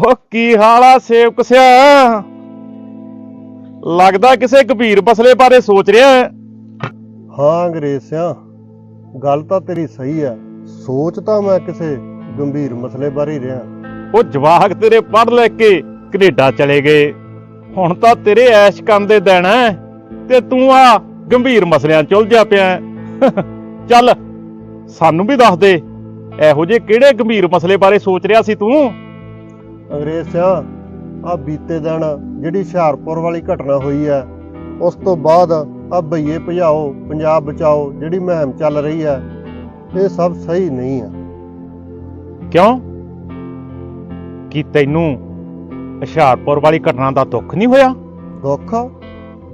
ਉਹ ਕੀ ਹਾਲ ਆ ਸੇਵਕ ਸਿਆ? ਲੱਗਦਾ ਕਿਸੇ ਗੰਭੀਰ ਮਸਲੇ ਬਾਰੇ ਸੋਚ ਰਿਹਾ ਹੈ। ਹਾਂ ਅੰਗਰੇਜ਼ ਸਿਆ ਗੱਲ ਤਾਂ ਤੇਰੀ ਸਹੀ ਹੈ ਸੋਚ ਤਾਂ ਮੈਂ ਕਿਸੇ ਗੰਭੀਰ ਮਸਲੇ ਬਾਰੇ ਹੀ ਰਿਹਾ। ਉਹ ਜਵਾਕ ਤੇਰੇ ਪੜ੍ਹ ਲੈ ਕੇ ਕੈਨੇਡਾ ਚਲੇ ਗਏ। ਹੁਣ ਤਾਂ ਤੇਰੇ ਐਸ਼ ਕਰਨ ਦੇ ਦਿਨ ਐ ਤੇ ਤੂੰ ਆ ਗੰਭੀਰ ਮਸਲਿਆਂ 'ਚ ਉਲਝਿਆ ਪਿਆ ਹੈ। ਚੱਲ ਸਾਨੂੰ ਵੀ ਦੱਸ ਦੇ ਇਹੋ ਜਿਹੇ ਕਿਹੜੇ ਗੰਭੀਰ ਮਸਲੇ ਬਾਰੇ ਸੋਚ ਰਿਹਾ ਸੀ ਤੂੰ? ਅੰਗਰੇਜ਼ ਸਿਆ ਆ ਬੀਤੇ ਦਿਨ ਜਿਹੜੀ ਹੁਸ਼ਿਆਰਪੁਰ ਵਾਲੀ ਘਟਨਾ ਹੋਈ ਹੈ ਉਸ ਤੋਂ ਬਾਅਦ ਆ ਭਈਏ ਭਜਾਓ ਪੰਜਾਬ ਬਚਾਓ ਜਿਹੜੀ ਮੁਹਿੰਮ ਚੱਲ ਰਹੀ ਹੈ ਇਹ ਸਭ ਸਹੀ ਨਹੀਂ ਹੈ। ਕਿਉਂ? ਕੀ ਤੈਨੂੰ ਹੁਸ਼ਿਆਰਪੁਰ ਵਾਲੀ ਘਟਨਾ ਦਾ ਦੁੱਖ ਨਹੀਂ ਹੋਇਆ? ਦੁੱਖ?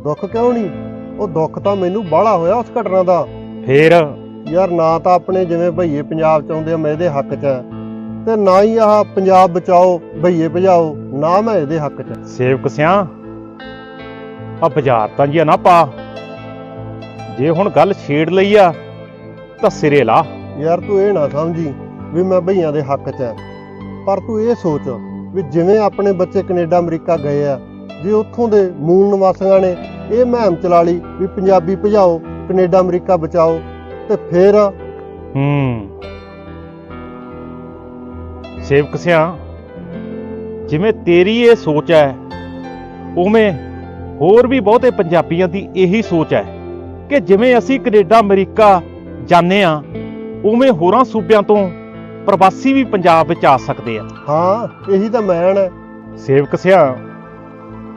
ਦੁੱਖ ਕਿਉਂ ਨਹੀਂ? ਉਹ ਦੁੱਖ ਤਾਂ ਮੈਨੂੰ ਬਾਹਲਾ ਹੋਇਆ ਉਸ ਘਟਨਾ ਦਾ। ਫੇਰ? ਯਾਰ ਨਾ ਤਾਂ ਆਪਣੇ ਜਿਵੇਂ ਭਈਏ ਪੰਜਾਬ ਚ ਆਉਂਦੇ ਆ ਮੈਂ ਇਹਦੇ ਹੱਕ 'ਚ ਆ। ਤੇ ਨਾ ਹੀ ਆਹ ਪੰਜਾਬ ਬਚਾਓ ਭਈਏ ਭਜਾਓ ਨਾ ਮੈਂ ਇਹਦੇ ਹੱਕ 'ਚ। ਸੇਵਕ ਸਿਆ ਆ ਬਾਜ਼ਾਰ ਤਾਂ ਜੀ ਨਾ ਪਾ ਜੇ ਹੁਣ ਗੱਲ ਛੇੜ ਲਈ ਆ ਤਾਂ ਸਿਰੇ ਲਾ। ਯਾਰ ਤੂੰ ਇਹ ਨਾ ਸਮਝੀ ਵੀ ਮੈਂ ਭਈਆਂ ਦੇ ਹੱਕ 'ਚ ਆ। ਪਰ ਤੂੰ ਇਹ ਸੋਚ ਵੀ ਜਿਵੇਂ ਆਪਣੇ ਬੱਚੇ ਕੈਨੇਡਾ ਅਮਰੀਕਾ ਗਏ ਆ ਜੇ ਉੱਥੋਂ ਦੇ ਮੂਲ ਨਿਵਾਸੀਆਂ ਨੇ ਇਹ ਮੁਹਿੰਮ ਚਲਾ ਲਈ ਵੀ ਪੰਜਾਬੀ ਭਜਾਓ ਕੈਨੇਡਾ ਅਮਰੀਕਾ ਬਚਾਓ ਤੇ ਫਿਰ ਹੂੰ। ਸੇਵਕ ਸਿਆ ਜਿਵੇਂ ਤੇਰੀ ਇਹ ਸੋਚ ਹੈ ਉਵੇਂ ਹੋਰ ਵੀ ਬਹੁਤੇ ਪੰਜਾਬੀਆਂ ਦੀ ਇਹੀ ਸੋਚ ਹੈ ਕਿ ਜਿਵੇਂ ਅਸੀਂ ਕੈਨੇਡਾ ਅਮਰੀਕਾ ਜਾਂਦੇ ਆ ਉਵੇਂ ਹੋਰਾਂ ਸੂਬਿਆਂ ਤੋਂ ਪ੍ਰਵਾਸੀ ਵੀ ਪੰਜਾਬ ਵਿੱਚ ਆ ਸਕਦੇ ਆ। ਹਾਂ ਇਹੀ ਤਾਂ ਮੈਨ ਹੈ। ਸੇਵਕ ਸਿਆ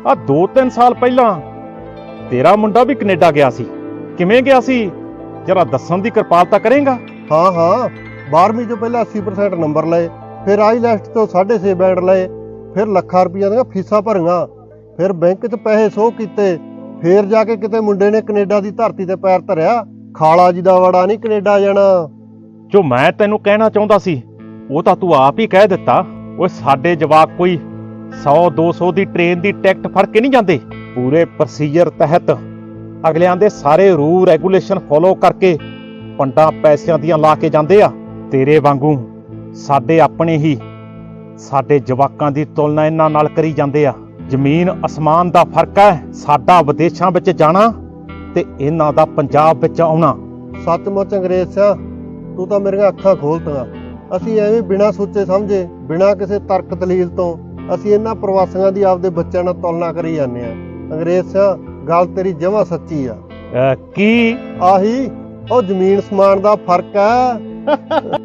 ਆ 2-3 ਸਾਲ ਪਹਿਲਾਂ ਤੇਰਾ ਮੁੰਡਾ ਵੀ ਕੈਨੇਡਾ ਗਿਆ ਸੀ। ਕਿਵੇਂ ਗਿਆ ਸੀ? ਜਰਾ ਦੱਸਣ ਦੀ ਕਿਰਪਾਲਤਾ ਕਰੇਗਾ? ਹਾਂ ਹਾਂ। 12ਵੀਂ ਤੋਂ ਪਹਿਲਾਂ 80% ਨੰਬਰ ਲਏ। ਫਿਰ ਆਈਲੈਸਟ ਤੋਂ 6.5 ਬੈਂਡ ਲਏ, ਫਿਰ ਲੱਖਾਂ ਰੁਪਈਆ ਦੀਆਂ ਫੀਸਾਂ ਭਰੀਆਂ, ਫਿਰ ਬੈਂਕ 'ਚ ਪੈਸੇ ਸੋਹ ਕੀਤੇ, ਫੇਰ ਜਾ ਕੇ ਕਿਤੇ ਮੁੰਡੇ ਨੇ ਕੈਨੇਡਾ ਦੀ ਧਰਤੀ ਤੇ ਪੈਰ ਧਰਿਆ, ਖਾਲਾ ਜੀ ਦਾ ਵੜਾ ਨਹੀਂ ਕੈਨੇਡਾ ਜਾਣਾ। ਜੋ ਮੈਂ ਤੈਨੂੰ ਕਹਿਣਾ ਚਾਹੁੰਦਾ ਸੀ, ਉਹ ਤਾਂ ਤੂੰ ਆਪ ਹੀ ਕਹਿ ਦਿੱਤਾ, ਓਏ ਸਾਡੇ ਜਵਾਕ ਕੋਈ 100 200 ਦੀ ਟ੍ਰੇਨ ਦੀ ਟਿਕਟ ਫੜ ਕੇ ਨਹੀਂ ਜਾਂਦੇ। ਪੂਰੇ ਪ੍ਰੋਸੀਜਰ ਤਹਿਤ ਅਗਲਿਆਂ ਦੇ ਸਾਰੇ ਰੂਲ ਰੈਗੂਲੇਸ਼ਨ ਫੋਲੋ ਕਰਕੇ ਪੰਡਾਂ ਪੈਸਿਆਂ ਦੀਆਂ ਲਾ ਕੇ ਜਾਂਦੇ ਆ, ਤੇਰੇ ਵਾਂਗੂ। ਸਾਡੇ ਆਪਣੇ ਹੀ ਸਾਡੇ ਜਵਾਕਾਂ ਦੀ ਤੁਲਨਾ ਇਹਨਾਂ ਨਾਲ ਕਰੀ ਜਾਂਦੇ ਆ। ਜ਼ਮੀਨ ਅਸਮਾਨ ਦਾ ਫ਼ਰਕ ਹੈ ਸਾਡਾ ਵਿਦੇਸ਼ਾਂ ਵਿੱਚ ਜਾਣਾ ਤੇ ਇਹਨਾਂ ਦਾ ਪੰਜਾਬ ਵਿੱਚ ਆਉਣਾ। ਸੱਚਮੁੱਚ ਅੰਗਰੇਜ਼ ਸਿਆ ਤੂੰ ਤਾਂ ਮੇਰੀਆਂ ਅੱਖਾਂ ਖੋਲਤੀਆਂ। ਅਸੀਂ ਐਵੇਂ ਬਿਨਾਂ ਸੋਚੇ ਸਮਝੇ ਬਿਨਾਂ ਕਿਸੇ ਤਰਕ ਦਲੀਲ ਤੋਂ ਅਸੀਂ ਇਹਨਾਂ ਪ੍ਰਵਾਸੀਆਂ ਦੀ ਆਪਦੇ ਬੱਚਿਆਂ ਨਾਲ ਤੁਲਨਾ ਕਰੀ ਜਾਂਦੇ ਆ। ਅੰਗਰੇਜ਼ ਸਿਆ ਗੱਲ ਤੇਰੀ ਜਮਾਂ ਸੱਚੀ ਆ। ਕੀ? ਆਹੀ ਉਹ ਜ਼ਮੀਨ ਸਮਾਨ ਦਾ ਫ਼ਰਕ ਹੈ।